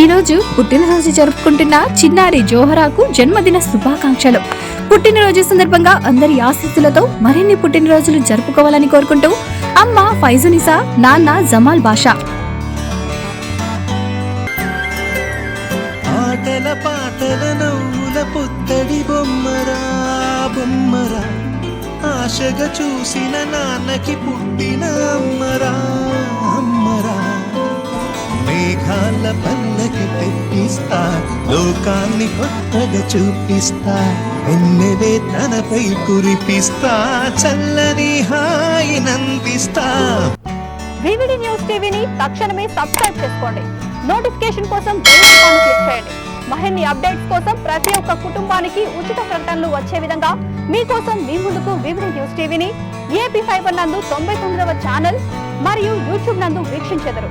ఈ రోజు పుట్టినరోజు జరుపుకుంటున్న చిన్నారి జోహరాకు జన్మదిన శుభాకాంక్షలు. పుట్టినరోజు సందర్భంగా అందరి ఆశీస్సులతో మరిన్ని పుట్టినరోజులు జరుపుకోవాలని కోరుకుంటూ అమ్మ ఫైజునిసా నాన్న జమాల్ బాషా. ఆటల పాటల నవ్వుల పుత్తడి బొమ్మరా బొమ్మరా. ఆశగా చూసిన నాన్నకి పుట్టిన మేఘాల పల్లకి తెప్పిస్తా లోకాన్ని కొత్తగా చూపిస్తా ఎన్నెలే తనపై కురిపిస్తా చల్లని హాయినందిస్తా వివిడి న్యూస్ టీవీని తక్షణమే సబ్స్క్రైబ్ చేసుకోండి. నోటిఫికేషన్ కోసం బెల్ ఐకాన్ క్లిక్ చేయండి. మరిన్ని అప్డేట్స్ కోసం ప్రతి ఒక్క కుటుంబానికి ఉచిత ప్రకటనలు వచ్చే విధంగా మీకోసం మీ ముందుకు వివిడి న్యూస్ టీవీని ఏపీ ఫైబర్ నందు తొంభై తొమ్మిదవ ఛానల్ మరియు యూట్యూబ్ నందు వీక్షించెదరు.